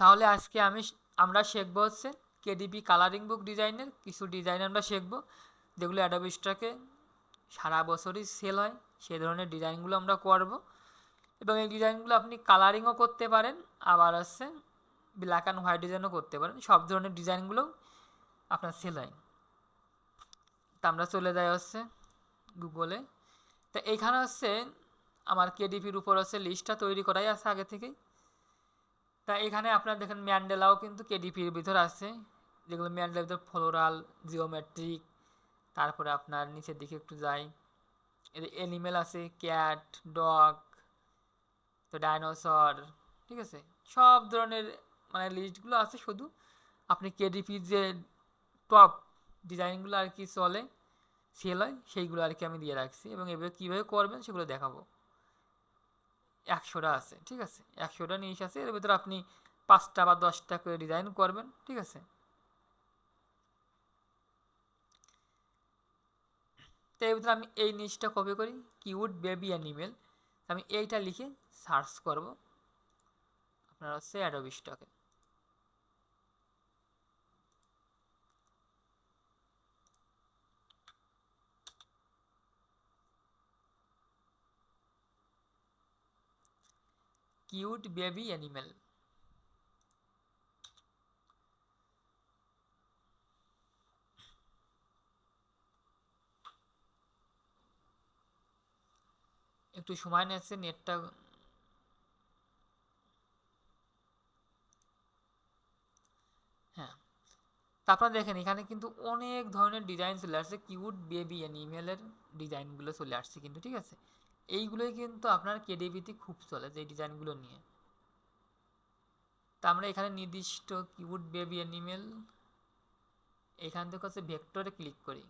তাহলে আজকে আমি আমরা শিখব হচ্ছে কেডিপি কালারিং বুক ডিজাইনের কিছু ডিজাইন আমরা শিখব, যেগুলো অ্যাডোবি স্টকে সারা বছরই সেল হয়, সেই ধরনের ডিজাইনগুলো আমরা করব। এবং এই ডিজাইনগুলো আপনি কালারিংও করতে পারেন, আবার হচ্ছে ব্ল্যাক অ্যান্ড হোয়াইট ডিজাইনও করতে পারেন, সব ধরনের ডিজাইনগুলো আপনার সেল হয়। তা আমরা চলে যাই হচ্ছে গুগলে তা এইখানে হচ্ছে আমার কেডিপির উপর হচ্ছে লিস্টটা তৈরি করাই আছে আগে থেকেই। তা এখানে আপনার দেখেন ম্যান্ডেলাও কিন্তু কেডিপির ভিতর আছে। যেগুলো ম্যান্ডেলার ভিতর ফ্লোরাল, জিওমেট্রিক, তারপরে আপনার নিচের দিকে একটু যাই। এদের এনিমেল আছে, ক্যাট, ডগ, তো ডাইনোসর, ঠিক আছে? সব ধরনের মানে লিস্টগুলো আছে শুধু। আপনি কেডিপির যে টপ ডিজাইনগুলো আর কি চলে, সেল হয়, সেইগুলো আর কি আমি দিয়ে রাখছি এবং এভাবে কীভাবে করবেন সেগুলো দেখাবো। একশোটা আছে, ঠিক আছে? একশোটা নিয়ে আছে, এর ভিতরে আপনি পাঁচটা বা দশটা করে ডিজাইন করবেন, ঠিক আছে? তো এর ভিতরে আমি এই নিচটা কপি করি কিউড বেবি অ্যানিমেল আমি এইটা লিখে সার্চ করব। আপনার হচ্ছে অ্যাডোবি স্টকে কিউট বেবি অ্যানিমেল একটু সময় নিচ্ছে নেটটা হ্যাঁ। তারপর দেখেন, এখানে কিন্তু অনেক ধরনের ডিজাইন চলে আসছে কিউট বেবি অ্যানিমেলের ডিজাইনগুলো চলে আসছে কিন্তু, ঠিক আছে? এইগুলোই কিন্তু আপনার কেডিবিতে খুব চলে যে ডিজাইনগুলো নিয়ে। তা আমরা এখানে নির্দিষ্ট কিউড বেবি অ্যানিমেল এখান থেকে হচ্ছে ভেক্টরে ক্লিক করি।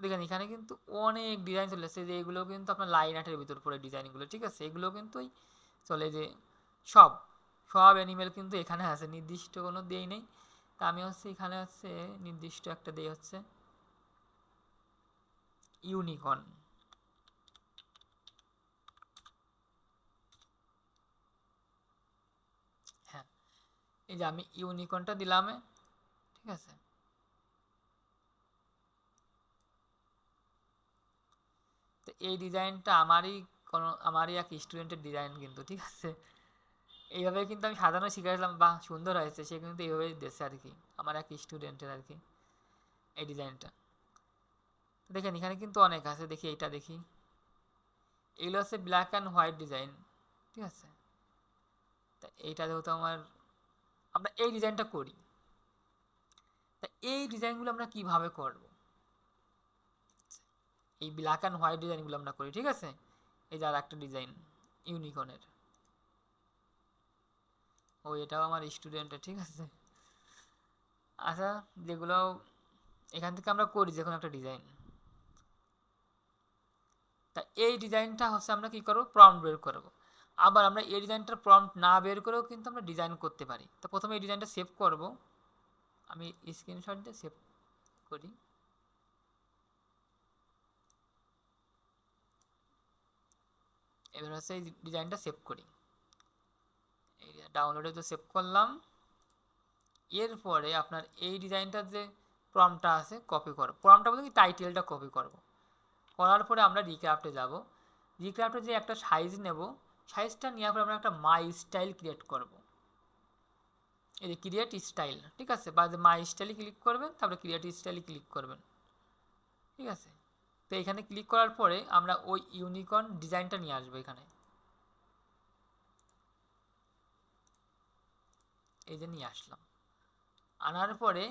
দেখেন এখানে কিন্তু অনেক ডিজাইন চলে আসছে, যে এগুলো কিন্তু আপনার লাইন আর্টের ভিতর পড়ে ডিজাইনগুলো, ঠিক আছে? এগুলো কিন্তু চলে যে সব সব অ্যানিমেল কিন্তু এখানে আছে, নির্দিষ্ট কোনো দেই নেই। তা আমি হচ্ছে এখানে হচ্ছে নির্দিষ্ট একটা দিয়ে হচ্ছে ইউনিকর্ন হ্যাঁ এই যে আমি ইউনিকর্নটা দিলাম ঠিক আছে? তো এই ডিজাইনটা আমারই কোনো, আমারই এক স্টুডেন্টের ডিজাইন কিন্তু, ঠিক আছে? এইভাবে কিন্তু আমি সাজানো শিখাইছিলাম বা সুন্দর হয়েছে। সে কিন্তু এইভাবেই দিয়েছে আর কি আমার এক স্টুডেন্টের আর কি এই ডিজাইনটা দেখেন, এখানে কিন্তু অনেক আছে, দেখি এইটা দেখি। এগুলো হচ্ছে ব্ল্যাক অ্যান্ড হোয়াইট ডিজাইন ঠিক আছে? তা এইটা যেহেতু আমার, আমরা এই ডিজাইনটা করি। তা এই ডিজাইনগুলো আমরা কীভাবে করব? এই ব্ল্যাক অ্যান্ড হোয়াইট ডিজাইনগুলো আমরা করি, ঠিক আছে? এই যার একটা ডিজাইন ইউনিকর্নের ও, এটাও আমার স্টুডেন্টের ঠিক আছে? আচ্ছা যেগুলো এখান থেকে আমরা করি যে কোনো একটা ডিজাইন তা এই ডিজাইনটা হচ্ছে আমরা কী করব? প্রম্পট বের করব। আবার আমরা এই ডিজাইনটার প্রম্পট না বের করেও কিন্তু আমরা ডিজাইন করতে পারি। তো প্রথমে এই ডিজাইনটা সেভ করব। আমি স্ক্রিনশট দিয়ে সেভ করি। এবার হচ্ছে এই ডিজাইনটা সেভ করি। ডাউনলোডে তো সেভ করলাম। এরপরে আপনার এই ডিজাইনটার যে প্রমটা আছে কপি করো। প্রমটা বলতে কি? টাইটেলটা কপি করব। করার পরে আমরা রিক্রাফটে যাব। রিক্রাফটে যে একটা সাইজ নেব সাইজটা নেওয়ার পরে আমরা একটা মাই স্টাইল ক্রিয়েট করব। এই যে ক্রিয়েট স্টাইল ঠিক আছে? বা মাই স্টাইলে ক্লিক করবেন, তারপরে ক্রিয়েট স্টাইলে ক্লিক করবেন। ঠিক আছে? তো এখানে ক্লিক করার পরে আমরা ওই ইউনিকর্ন ডিজাইনটা নিয়ে আসব এখানে। এই যে নিয়ে আসলাম। আনার পরে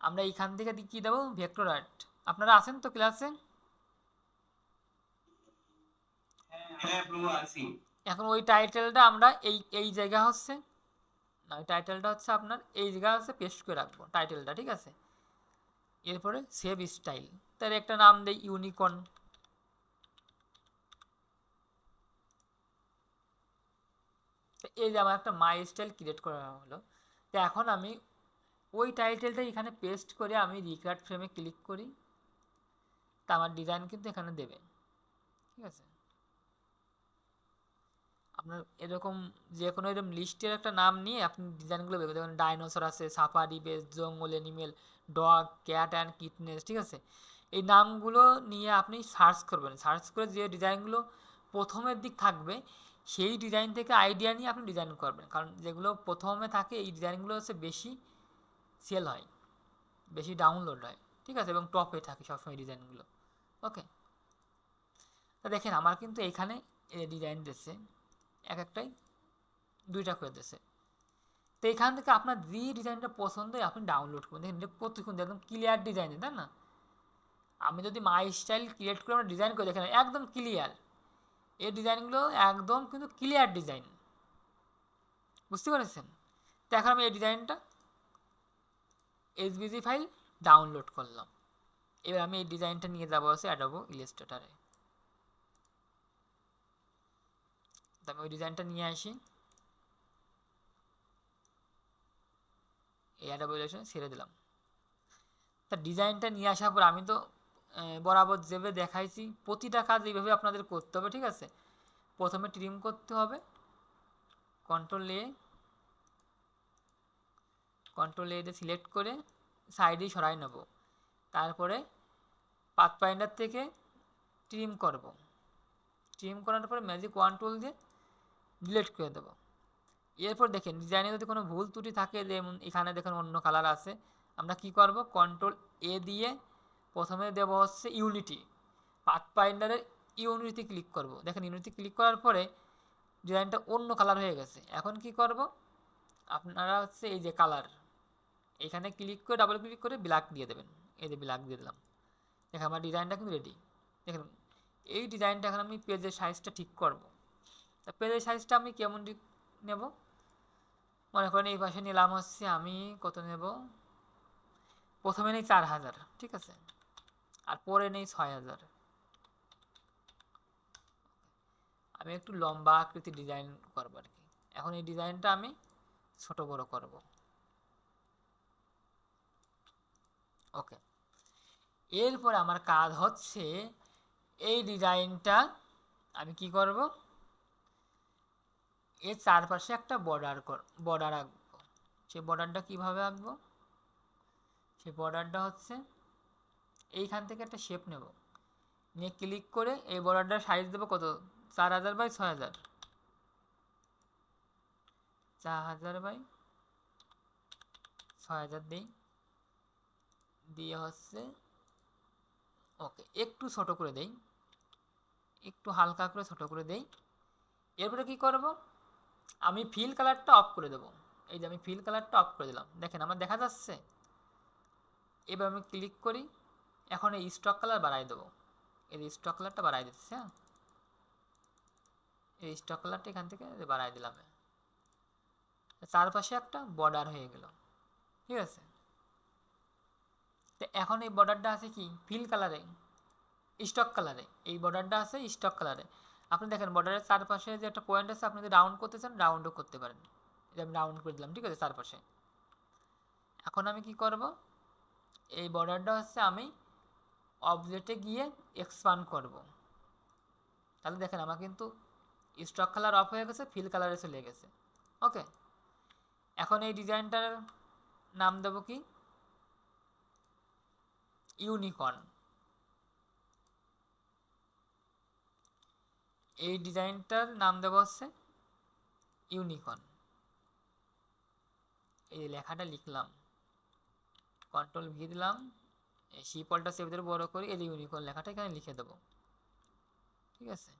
আমরা এখান থেকে কী দেবো ভেক্টর আর্ট। আপনারা আছেন তো ক্লাসে? এখন ওই টাইটেলটা আমরা এই এই জায়গা হচ্ছে না ওই টাইটেলটা হচ্ছে আপনার এই জায়গা হচ্ছে পেস্ট করে রাখব টাইটেলটা ঠিক আছে? এরপরে সেভ স্টাইল। তার একটা নাম দেই ইউনিকর্ন এই যে আমার একটা মাই স্টাইল ক্রিয়েট করা হলো। তো এখন আমি ওই টাইটেলটা এখানে পেস্ট করে আমি রিক্রাট ফ্রেমে ক্লিক করি। তা আমার ডিজাইন কিন্তু এখানে দেবে। ঠিক আছে? আপনার এরকম যে কোনো এরকম লিস্টের একটা নাম নিয়ে আপনি ডিজাইনগুলো বের যেমন ডাইনোসর আছে সাফারি বেস জঙ্গল অ্যানিমেল ডগ ক্যাট অ্যান্ড কিটনেস ঠিক আছে? এই নামগুলো নিয়ে আপনি সার্চ করবেন। সার্চ করে যে ডিজাইনগুলো প্রথমের দিক থাকবে সেই ডিজাইন থেকে আইডিয়া নিয়ে আপনি ডিজাইন করবেন। কারণ যেগুলো প্রথমে থাকে, এই ডিজাইনগুলো হচ্ছে বেশি সেল হয়, বেশি ডাউনলোড হয়, ঠিক আছে? এবং টপে থাকে সবসময় ডিজাইনগুলো ওকে তা দেখেন, আমার কিন্তু এখানে ডিজাইন দিচ্ছে, এক একটাই দুইটা করে দিচ্ছে। তো এখান থেকে আপনার যে ডিজাইনটা পছন্দ হয়, আপনি ডাউনলোড করবেন দেখেন প্রতিক্ষণ একদম ক্লিয়ার ডিজাইন তাই না? আমি যদি মাই স্টাইল ক্রিয়েট করে আমরা ডিজাইন করে, দেখেন, একদম ক্লিয়ার এই ডিজাইনগুলো একদম কিন্তু ক্লিয়ার ডিজাইন বুঝতে পেরেছেন? তো এখন আমি এই ডিজাইনটা এসবিজি ফাইল ডাউনলোড করলাম। এবার আমি এই ডিজাইনটা নিয়ে যাব আছে অ্যাডোবো ইলিস্ট্রেটারে আমি ওই ডিজাইনটা নিয়ে আসি। এই অ্যাডোবো ইলিস্ট্রেটার ছেড়ে দিলাম। তা ডিজাইনটা নিয়ে আসার পর আমি তো বরাবর যেভাবে দেখাইছি, প্রতিটা কাজ এইভাবে আপনাদের করতে হবে, ঠিক আছে? প্রথমে ট্রিম করতে হবে। কন্ট্রোল এ কন্ট্রোল এ দিয়ে সিলেক্ট করে সাইডে সরাই নেব। তারপরে পাত পাইন্ডার থেকে ট্রিম করব। ট্রিম করার পরে ম্যাজিক ওয়ান টুল দিয়ে ডিলিট করে দেবো। এরপর দেখেন ডিজাইনে যদি কোনো ভুল ত্রুটি থাকে, যেমন এখানে দেখুন অন্য কালার আছে, আমরা কি করব? কন্ট্রোল এ দিয়ে প্রথমে দেব হচ্ছে ইউনিটি পাথ পাইন্ডারের ইউনিটি ক্লিক করব। দেখেন ইউনিটি ক্লিক করার পরে ডিজাইনটা অন্য কালার হয়ে গেছে। এখন কি করব? আপনারা হচ্ছে এই যে কালার এখানে ক্লিক করে ডাবল ক্লিক করে ব্ল্যাক দিয়ে দেবেন। এই যে ব্ল্যাক দিয়ে দিলাম। দেখেন আমার ডিজাইনটা কিন্তু রেডি দেখেন, এই ডিজাইনটা এখন আমি পেজের সাইজটা ঠিক করব। তা পেজের সাইজটা আমি কেমন নেব? মনে করেন এই পাশে নিলাম হচ্ছে আমি কত নেব? প্রথমে নেই চার হাজার, ঠিক আছে? আর পরে নেই ছয় হাজার। আমি একটু লম্বা আকৃতি ডিজাইন করব আর কি। এখন এই ডিজাইনটা আমি ছোট বড় করব। ওকে এরপরে আমার কাজ হচ্ছে এই ডিজাইনটা আমি কি করব? এর চারপাশে একটা বর্ডার কর বর্ডার আঁকবো। সেই বর্ডারটা কীভাবে আঁকবো? সেই বর্ডারটা হচ্ছে এইখান থেকে একটা শেপ নেব। নিয়ে ক্লিক করে এই বর্ডারটার সাইজ দেবো কত? চার হাজার বাই ছয় হাজার। চার হাজার বাই ছয় হাজার দিই। দিয়ে হচ্ছে ওকে একটু ছোট করে দেই। একটু হালকা করে ছোট করে দেই। এরপরে কি করব? আমি ফিল কালারটা অফ করে দেবো। এই যে আমি ফিল কালারটা অফ করে দিলাম। দেখেন, আমার দেখা যাচ্ছে? এবার আমি ক্লিক করি। এখন এই স্টক কালার বাড়াই দেবো। এই স্টক কালারটা বাড়াই দিচ্ছি হ্যাঁ? এই স্টক কালারটা এখান থেকে বাড়াই দিলাম। চারপাশে একটা বর্ডার হয়ে গেল, ঠিক আছে? তো এখন এই বর্ডারটা আছে কি? ফিল কালারে স্টক কালারে এই বর্ডারটা আছে স্টক কালারে আপনি দেখেন বর্ডারের চারপাশে যে একটা পয়েন্ট আছে, আপনি যদি রাউন্ড করতে চান রাউন্ডও করতে পারেন। এটা আমি রাউন্ড করে দিলাম, ঠিক আছে, চারপাশে। এখন আমি কি করব? এই বর্ডারটা হচ্ছে আমি অবজেক্টে গিয়ে এক্সপান্ড করব। তাহলে দেখেন আমার কিন্তু স্টক কালার অফ হয়ে গেছে ফিল কালারে চলে গেছে। ওকে এখন এই ডিজাইনটার নাম দেব কি? ইউনিকর্ন এই ডিজাইনটার নাম দেব হচ্ছে ইউনিকর্ন এই লেখাটা লিখলাম। কন্ট্রোল ভি দিলাম। এই শিপলটা সেভ ধরে বড় করি যে ইউনিকর্ন লেখাটা এখানে লিখে দেবো। ঠিক আছে?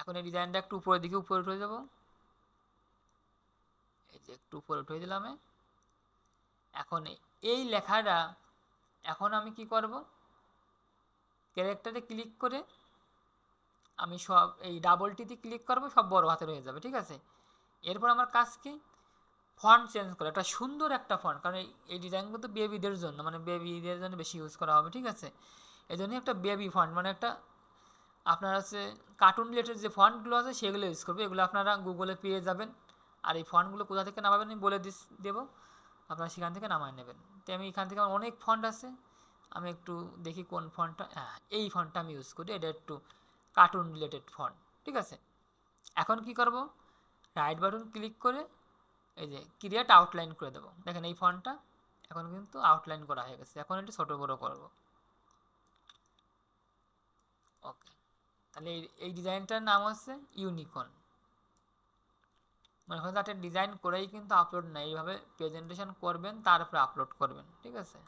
এখন এই ডিজাইনটা একটু উপরের দিকে উপরে উঠে দেবো এই যে একটু উপরে উঠে দিলাম এখন এই লেখাটা এখন আমি কি করব? ক্যারেক্টারে ক্লিক করে আমি সব এই ডাবল টিতে ক্লিক করব, সব বড় হাতে হয়ে যাবে, ঠিক আছে? এরপর আমার কাজ কি? ফন্ট চেঞ্জ করা, একটা সুন্দর একটা ফন্ট কারণ এই ডিজাইনগুলো তো বেবিদের জন্য মানে বেবিদের জন্য বেশি ইউজ করা হবে, ঠিক আছে? এই জন্যই একটা বেবি ফন্ট মানে একটা, আপনার হচ্ছে কার্টুন রিলেটেড যে ফন্টগুলো আছে সেগুলো ইউজ করবে, এগুলো আপনারা গুগলে পেয়ে যাবেন। আর এই ফন্টগুলো কোথা থেকে নামাবেন আমি বলে দিস, দেবো, আপনারা সেখান থেকে নামায় নেবেন। তো আমি এখান থেকে আমার অনেক ফন্ট আছে, আমি একটু দেখি কোন ফন্টটা হ্যাঁ এই ফন্টটা আমি ইউজ করি, এটা একটু কার্টুন রিলেটেড ফন্ট ঠিক আছে? এখন কি করব? রাইট বাটন ক্লিক করে এই যে ক্রিয়েট আউটলাইন করে দেবো। দেখেন এই ফন্টটা এখন কিন্তু আউটলাইন করা হয়ে গেছে। এখন একটু ছোটো বড়ো করব। ওকে তাহলে এই ডিজাইনটার নাম হচ্ছে ইউনিকর্ন মনে করেন একটা ডিজাইন করেই কিন্তু আপলোড না এইভাবে প্রেজেন্টেশন করবেন তারপরে আপলোড করবেন। ঠিক আছে?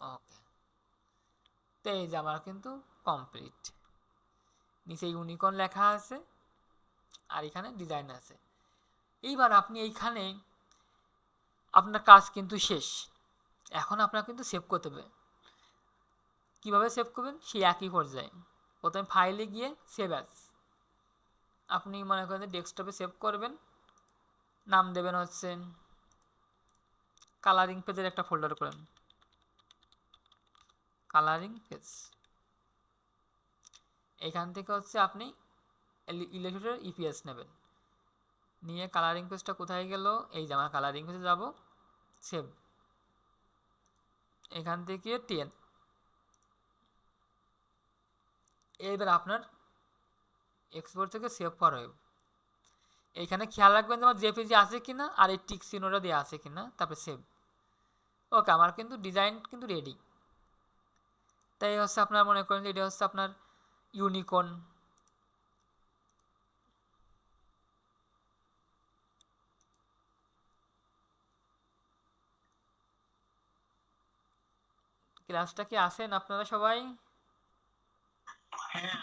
ওকে তো এই যে আমার কিন্তু কমপ্লিট নিচে ইউনিকর্ন লেখা আছে। আর এখানে ডিজাইন আছে। এইবার আপনি এইখানে আপনার কাজ কিন্তু শেষ। এখন আপনার কিন্তু সেভ করতে হবে। কীভাবে সেভ করবেন? সেই একই পর্যায়ে। প্রথমে ফাইলে গিয়ে সেভ অ্যাস আপনি মনে করেন ডেস্কটপে সেভ করবেন। নাম দেবেন হচ্ছে কালারিং পেজের একটা ফোল্ডার করেন। কালারিং পেজ এখান থেকে হচ্ছে আপনি ইলেকট্রিকের ইপিএস নেবেন। নিয়ে কালারিং পেজটা কোথায় গেল? এই যে আমার কালারিং পেজে যাব। সেভ এখান থেকে টেন এবার আপনার এক্সপোর্ট থেকে সেভ করা হবে এইখানে খেয়াল রাখবেন আমার জেপিজি আছে কি না আর এই টিক চিহ্নটা দেওয়া আছে কি না তারপরে সেভ ওকে আমার কিন্তু ডিজাইন কিন্তু রেডি তাই হচ্ছে আপনার মনে করেন যে এটা হচ্ছে আপনার ইউনিকর্ন ক্লাসটা কি আসেন আপনারা সবাই? হ্যাঁ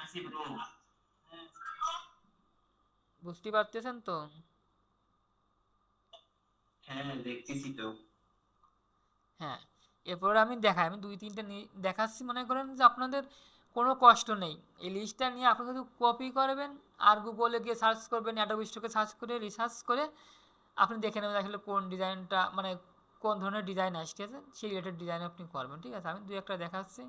বুঝতে পারতেছেন তো? হ্যাঁ দেখতেছি তো। হ্যাঁ এরপর আমি দেখাই আমি দুই তিনটে দেখাচ্ছি। মনে করেন যে আপনাদের কোনো কষ্ট নেই। এই লিস্টটা নিয়ে আপনি শুধু কপি করবেন আর গুগলে গিয়ে সার্চ করবেন অ্যাডোব স্টকে সার্চ করে রিসার্চ করে আপনি দেখে নেবেন আসলে কোন ডিজাইনটা মানে কোন ধরনের ডিজাইন আসছে সেই রিলেটেড ডিজাইন আপনি করবেন, ঠিক আছে? আমি দুই একটা দেখাচ্ছি।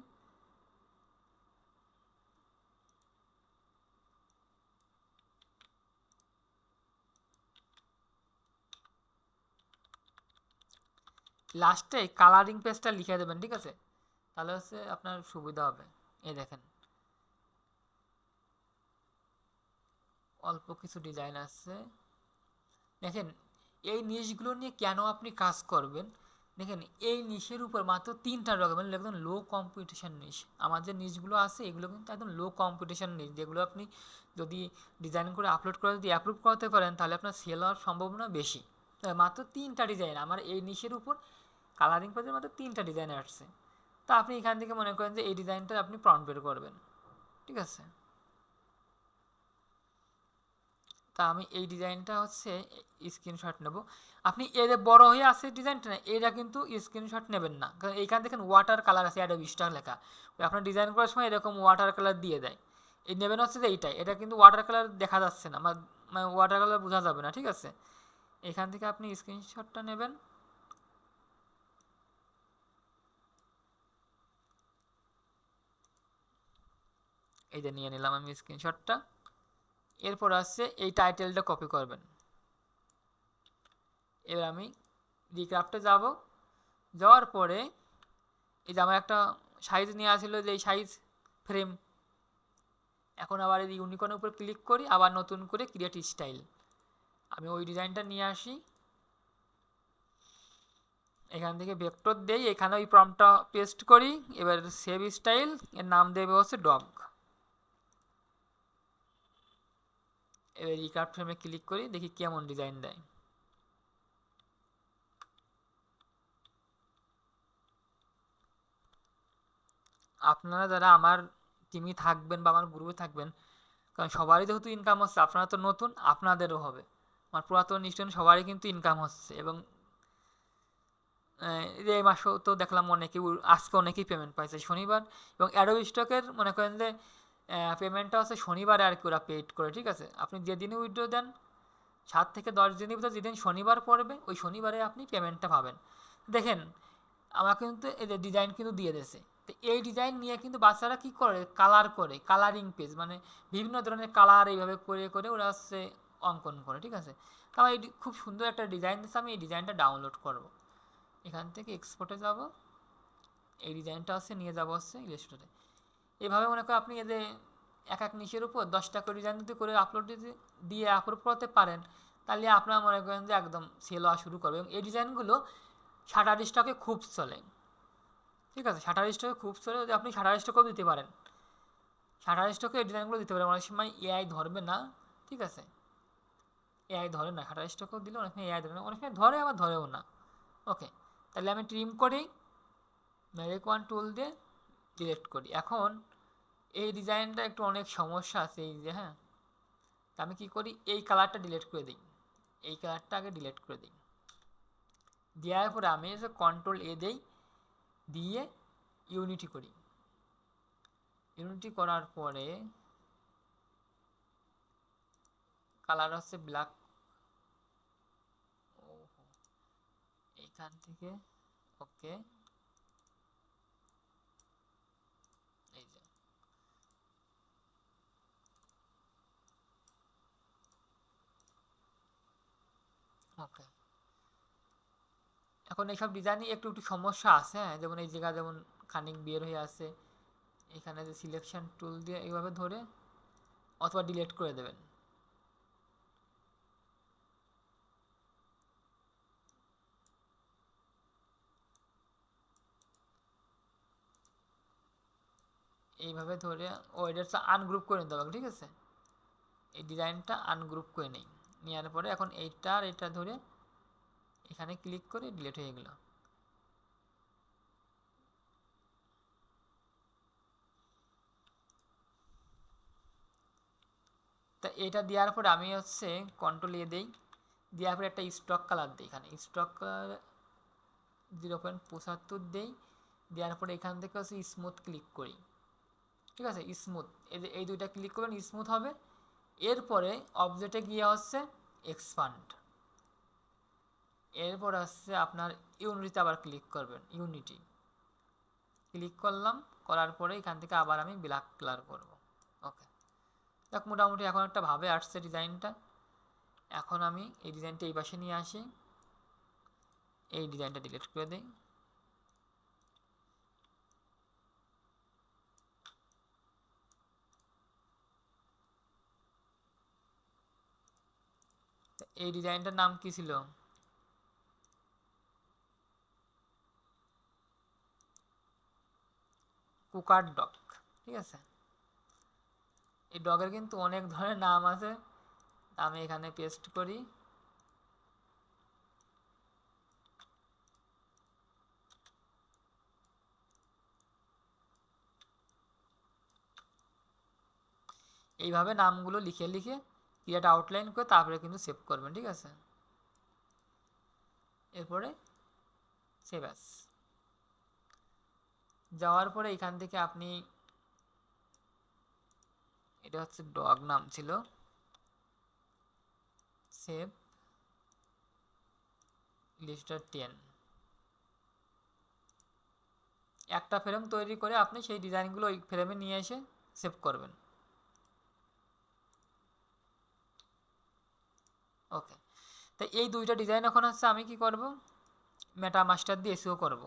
লাস্টে কালারিং পেজটা লিখে দেবেন, ঠিক আছে? তাহলে হচ্ছে আপনার সুবিধা হবে। এই দেখেন। অল্প কিছু ডিজাইন আছে দেখেন এই নিশগুলো নিয়ে কেন আপনি কাজ করবেন? দেখেন, এই নিশের উপর মাত্র তিনটা রকম মানে একদম লো কম্পিটিশন নিশ আমার যে আছে, এগুলো কিন্তু একদম লো কম্পিটিশন নিশ যেগুলো আপনি যদি ডিজাইন করে আপলোড করে যদি অ্যাপ্রুভ করতে পারেন, তাহলে আপনার সেল হওয়ার সম্ভাবনা বেশি। মাত্র তিনটা ডিজাইন আমার এই নিশের উপর কালারিং পেজের মাত্র তিনটা ডিজাইন আসছে। তো আপনি এখান থেকে মনে করেন যে এই ডিজাইনটা আপনি প্রন্ট বের করবেন। ঠিক আছে? তা আমি এই ডিজাইনটা হচ্ছে স্ক্রিনশট নেব। আপনি এর বড় হয়ে আছে ডিজাইনটা না এটা কিন্তু স্ক্রিনশট নেবেন না। কারণ এইখান দেখেন ওয়াটার কালার আছে অ্যাডোব স্টার লেখা। আপনার ডিজাইন করার সময় এরকম ওয়াটার কালার দিয়ে দেয়। এই নেবেন হচ্ছে যে এইটাই। এটা কিন্তু ওয়াটার কালার দেখা যাচ্ছে না। মানে ওয়াটার কালার বোঝা যাবে না, ঠিক আছে? এখান থেকে আপনি স্ক্রিনশটটা নেবেন। এই যে নিয়ে নিলাম আমি স্ক্রিনশটটা এরপর আসছে এই টাইটেলটা কপি করবেন। এবার আমি রিক্রাফটে যাব। যাওয়ার পরে এই যে আমার একটা সাইজ নিয়ে আসছিল যে এই সাইজ ফ্রেম এখন আবার এই ইউনিকর্নের উপর ক্লিক করি, আবার নতুন করে ক্রিয়েট স্টাইল আমি ওই ডিজাইনটা নিয়ে আসি। এখান থেকে ভেক্টর দেই, এখানে ওই প্রমটা পেস্ট করি। এবার সেভ স্টাইল এর নাম দেবে হচ্ছে ডগ এবার রিকার্ড ফ্রেমে ক্লিক করি, দেখি কেমন ডিজাইন দেয়। আপনারা যারা আমার টিমে থাকবেন বা আমার গ্রুপে থাকবেন, কারণ সবারই যেহেতু ইনকাম হচ্ছে, আপনারা তো নতুন, আপনাদেরও হবে। আমার পুরাতন স্টুডেন্ট সবারই কিন্তু ইনকাম হচ্ছে এবং এই মাসেও তো দেখলাম অনেকেই, আজকে অনেকেই পেমেন্ট পাইছে। শনিবার এবং অ্যাডোব স্টকের মনে করেন যে পেমেন্টটা হচ্ছে শনিবারে আর কি ওরা পেড করে, ঠিক আছে? আপনি যেদিনই উইথড্র দেন, সাত থেকে দশ দিনের ভিতরে যেদিন শনিবার পড়বে, ওই শনিবারে আপনি পেমেন্টটা পাবেন। দেখেন, আমার কিন্তু যে ডিজাইন কিন্তু দিয়ে দিয়েছে। তো এই ডিজাইন নিয়ে কিন্তু বাচ্চারা কী করে? কালার করে কালারিং পেজ মানে বিভিন্ন ধরনের কালার এইভাবে করে করে ওরা হচ্ছে অঙ্কন করে, ঠিক আছে? তো আমার এই খুব সুন্দর একটা ডিজাইন দিচ্ছে আমি এই ডিজাইনটা ডাউনলোড করব। এখান থেকে এক্সপোর্টে যাব। এই ডিজাইনটা হচ্ছে নিয়ে যাব হচ্ছে ইলাস্ট্রেটে এভাবে মনে করেন আপনি এদের এক এক নিচের উপর দশটা করে ডিজাইন যদি করে আপলোড দিয়ে আপলোড করতে পারেন, তাহলে আপনারা মনে করেন যে একদম সেল হওয়া শুরু করবে। এবং এই ডিজাইনগুলো শাটার স্টকে খুব চলে। ঠিক আছে? শাটার স্টকে খুব চলে যদি আপনি শাটার স্টকেও দিতে পারেন। শাটার স্টকে এই ডিজাইনগুলো দিতে পারেন। অনেক সময় এআই ধরবে না। ঠিক আছে? এআই ধরে না। শাটার স্টকেও দিলে অনেক সময় এআই ধরে না। অনেক সময় ধরে, আবার ধরেও না। ওকে তাহলে আমি ট্রিম করি। ম্যাজিক ওয়ান টুল দিয়ে ডিলিট করি। এখন এই ডিজাইনটা একটু অনেক সমস্যা আছে এই যে হ্যাঁ? আমি কি করি? এই কালারটা ডিলেট করে দিই। এই কালারটা আগে ডিলেট করে দিই। দেওয়ার পরে আমি এসে কন্ট্রোল এ দেই, দিয়ে ইউনিটি করি। ইউনিটি করার পরে কালার হচ্ছে ব্ল্যাক এইখান থেকে ওকে এই যে ওকে এখন এইসব ডিজাইনই একটু একটু সমস্যা আছে হ্যাঁ? যেমন এই জায়গা যেমন খানিক বের হয়ে আছে, এখানে যে সিলেকশন টুল দিয়ে এইভাবে ধরে অথবা ডিলিট করে দেবেন। এইভাবে ধরে ও এটা আনগ্রুপ করে নিতে হবে, ঠিক আছে? এই ডিজাইনটা আনগ্রুপ করে নেই। নেওয়ার পরে এখন এইটা আর এটা ধরে এখানে ক্লিক করে ডিলিট হয়ে গেল। তা এটা দেওয়ার পরে আমি হচ্ছে কন্ট্রোল এ দেই। দেওয়ার পরে একটা স্টক কালার দিই এখানে। স্টক কালার জিরো পয়েন্ট পঁচাত্তর দেই। দেওয়ার পরে এখান থেকে হচ্ছে স্মুথ ক্লিক করি। ঠিক আছে? স্মুথ এই এই দুইটা ক্লিক করবেন স্মুথ হবে। এরপরে অবজেক্টে গিয়ে হচ্ছে এক্সপান্ড এরপর হচ্ছে আপনার ইউনিটিতে আবার ক্লিক করবেন ইউনিটি ক্লিক করলাম, করার পরে এখান থেকে আবার আমি ব্ল্যাক কালার করব। ওকে দেখ, মোটামুটি এখন একটা ভাবে আসছে ডিজাইনটা এখন আমি এই ডিজাইনটা এই পাশে নিয়ে আসি। এই ডিজাইনটা ডিলিট করে দিই। এই ডিজাইনটার নাম কি ছিল? কুকার ডগ, ঠিক আছে? এই ডগের কিন্তু অনেক ধরনের নাম আছে। আমি এখানে পেস্ট করি। এইভাবে নামগুলো লিখে লিখে ক্রিয়াটা আউটলাইন করে তারপরে কিন্তু সেভ করবেন, ঠিক আছে? এরপরে সেভ অ্যাস যাওয়ার পরে এখান থেকে আপনি, এটা হচ্ছে ডগ নাম ছিল। সেভ। লিস্টার টেন। একটা ফ্রেম তৈরি করে আপনি সেই ডিজাইনগুলো ওই ফ্রেমে নিয়ে এসে সেভ করবেন। ওকে। তো এই দুইটা ডিজাইন এখন হচ্ছে আমি কি করব? মেটা মাস্টার দিয়ে এসিও করব।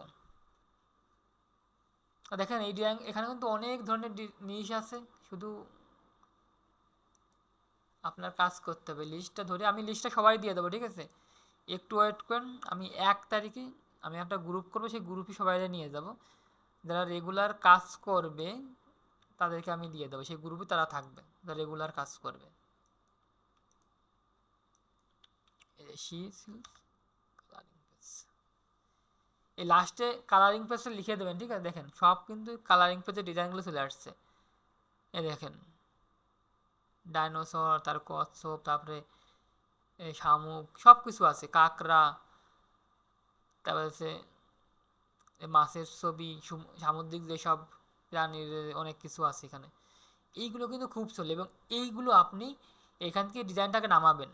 দেখেন এই ডিজাইন এখানে কিন্তু অনেক ধরনের জিনিস আছে। শুধু আপনার কাজ করতে হবে। লিস্টটা ধরে আমি লিস্টটা সবাই দিয়ে দেবো, ঠিক আছে? একটু ওয়েট করেন, আমি এক তারিখে আমি একটা গ্রুপ করব, সেই গ্রুপই সবাই নিয়ে যাব। যারা রেগুলার কাজ করবে, তাদেরকে আমি দিয়ে দেবো। সেই গ্রুপে তারা থাকবে, যারা রেগুলার কাজ করবে। এই লাস্টে কালারিং পেজটা লিখে দেবেন, ঠিক আছে? দেখেন, সব কিন্তু কালারিং পেজের ডিজাইনগুলো চলে আসছে। এ দেখেন ডাইনোসর তার কচ্ছপ, তারপরে এই শামুক, সব কিছু আছে। কাঁকড়া, তারপরে হচ্ছে মাছের ছবি সামুদ্রিক যেসব প্রাণীর অনেক কিছু আছে এখানে। এইগুলো কিন্তু খুব চলে এবং এইগুলো আপনি এখান থেকে ডিজাইনটাকে নামাবেন।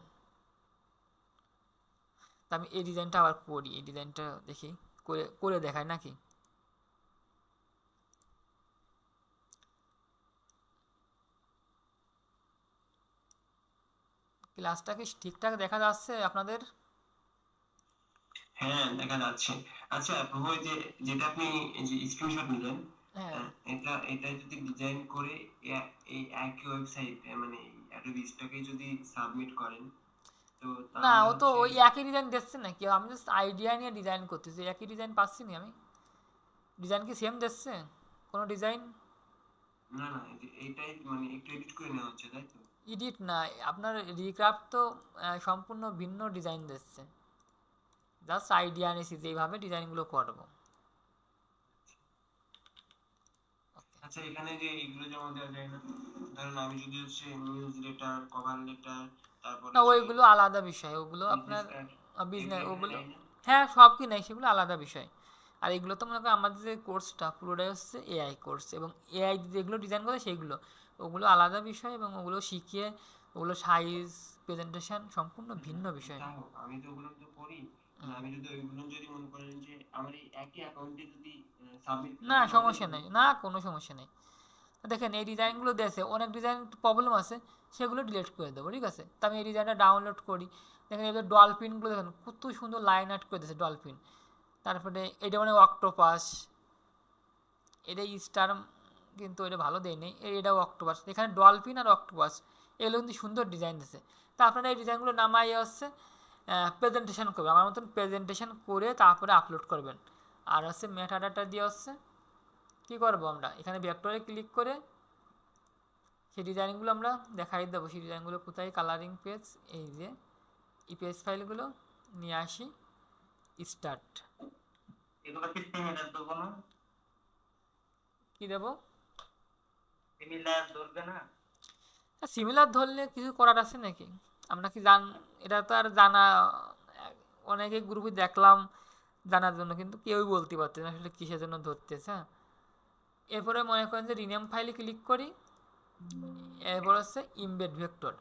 তা আমি এই ডিজাইনটা আবার করি, এই ডিজাইনটা দেখি। করে করে দেখায় নাকি? ক্লাসটা কি ঠিকঠাক দেখা যাচ্ছে আপনাদের? হ্যাঁ দেখা যাচ্ছে। আচ্ছা প্রভু যে যেটা আপনি যে স্ক্রিনশট নিলেন হ্যাঁ। এটা এটা যদি ডিজাইন করে এই একই ওয়েবসাইট মানে অ্যাডোবি স্টকে যদি সাবমিট করেন না ও তো ওই একই ডিজাইন দিচ্ছে নাকি? আমি জাস্ট আইডিয়া নিয়ে ডিজাইন করতেছি একই ডিজাইন পাচ্ছি না আমি। ডিজাইন কি সেম দিচ্ছে? কোনো ডিজাইন না না এইটাই মানে একটু এডিট করে নেওয়া হচ্ছে তাই তো? এডিট না আপনার রিক্রাফট তো সম্পূর্ণ ভিন্ন ডিজাইন দিচ্ছে। জাস্ট আইডিয়া নিয়েছি যে এইভাবে ডিজাইনগুলো করব। আচ্ছা এখানে যে এগুলো জমা দেওয়া যায় না ধরুন আমি যদি হচ্ছে নিউজ লেটার কভার লেটার তারপরে না ওইগুলো আলাদা বিষয়। ওগুলো আপনার বিজনেস ওগুলো হ্যাঁ সব কি নাই সেগুলো আলাদা বিষয়। আর এগুলো তো মনে করেন আমাদের যে কোর্সটা পুরোটাই হচ্ছে এআই কোর্স এবং এআই যেগুলো ডিজাইন করে সেইগুলো ওগুলো আলাদা বিষয় এবং ওগুলো শিখিয়ে ওগুলো সাইজ প্রেজেন্টেশন সম্পূর্ণ ভিন্ন বিষয়। আমি তো ওগুলো তো করি। আমি যদি ওইগুলো যদি মনে করেন যে আমার একই অ্যাকাউন্টে যদি সাবমিট না সমস্যা নেই। না কোনো সমস্যা নেই। দেখেন এই ডিজাইনগুলো দেশে অনেক ডিজাইন প্রবলেম আছে, সেগুলো ডিলিট করে দেবো, ঠিক আছে? তো আমি এই ডিজাইনটা ডাউনলোড করি, দেখেন এদের ডলফিনগুলো দেখেন, কত সুন্দর লাইন আর্ট করে দিয়েছে ডলফিন তারপরে এটা মানে অক্টোপাস এটা স্টার কিন্তু এটা ভালো দেয়নি, এ- এটাও অক্টোপাস এখানে ডলফিন আর অক্টোপাস এগুলো কিন্তু সুন্দর ডিজাইন দিয়েছে। তা আপনারা এই ডিজাইনগুলো নামাই হচ্ছে প্রেজেন্টেশন করবেন। আমার মতন প্রেজেন্টেশন করে তারপরে আপলোড করবেন। আর হচ্ছে মেটা ডাটা দিয়ে হচ্ছে কী করব আমরা? এখানে ভেক্টরে ক্লিক করে সেই ডিজাইনগুলো আমরা দেখাই দেবো। সেই ডিজাইনগুলো কোথায়? কালারিং পেজ এই যে এই পেজ ফাইলগুলো নিয়ে আসি। স্টার্ট কি দেবো সিমিলার ধরলে কিছু করার আছে নাকি? আমরা কি জান এটা তো আর জানা অনেকে গ্রুপে দেখলাম জানার জন্য কিন্তু কেউই বলতে পারছে না আসলে কিসের জন্য ধরতেছে হ্যাঁ? এরপরে মনে করেন যে রিনেম ফাইলে ক্লিক করি, এরপর হচ্ছে ইমবেড ভেক্টর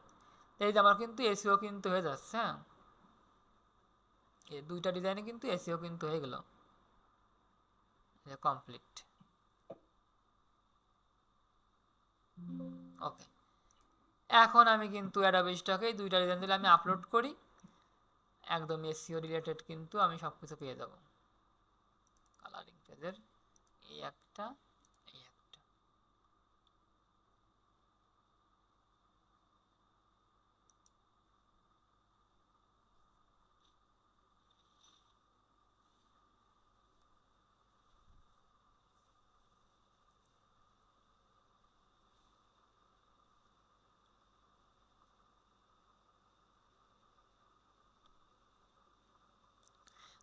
এই যে আমার কিন্তু এসিও কিন্তু হয়ে যাচ্ছে হ্যাঁ? এই দুইটা ডিজাইনে কিন্তু এসিও কিন্তু হয়ে গেল। কমপ্লিট ওকে এখন আমি কিন্তু অ্যাডাবিস্টকে দুইটা ডিজাইন দিলে আমি আপলোড করি। একদম এসিও রিলেটেড কিন্তু আমি সব কিছু পেয়ে যাব। কালারিং পেজের এই একটা।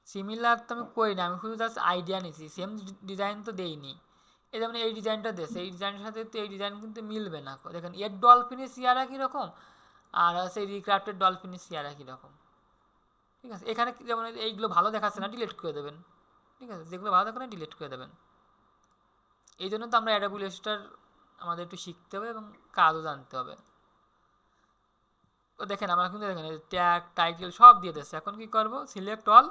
সিমিলার তো আমি করি না, আমি শুধু জাস্ট আইডিয়া নিছি। সেম ডিজাইন তো দেইনি। এই যেমন এই ডিজাইনটা দেশে এই ডিজাইনের সাথে তো এই ডিজাইন কিন্তু মিলবে না। দেখেন, এর ডলফিনের চেয়ারা কীরকম, আর হচ্ছে রিক্রাফটেড ডলফিনের চেয়ারা কীরকম। ঠিক আছে? এখানে যেমন এইগুলো ভালো দেখাচ্ছে না ডিলিট করে দেবেন। ঠিক আছে? যেগুলো ভালো দেখে না ডিলিট করে দেবেন। এই জন্য তো আমরা অ্যাডাবুলেসটার আমাদের একটু শিখতে হবে এবং কাজও জানতে হবে। তো দেখেন, আমরা কিন্তু দেখেন ট্যাগ টাইটেল সব দিয়ে দিচ্ছে এখন কি করব? Select all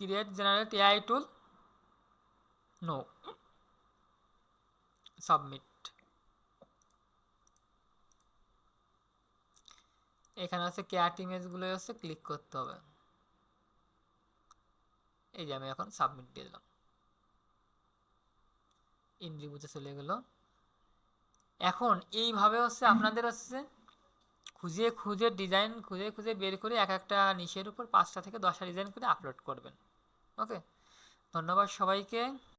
create generate AI tool no submit এখানে আছে ক্যাট ইমেজগুলো হচ্ছে ক্লিক করতে হবে। এই যে আমি এখন সাবমিট দিয়ে দিলাম। ইন্দ্রিবুতে চলে গেল। এখন এইভাবে হচ্ছে আপনাদের হচ্ছে খুঁজে খুঁজে ডিজাইন খুঁজে খুঁজে বের করে এক একটা নিশের উপর পাঁচটা থেকে দশটা ডিজাইন করে আপলোড করবেন। ওকে ধন্যবাদ সবাইকে।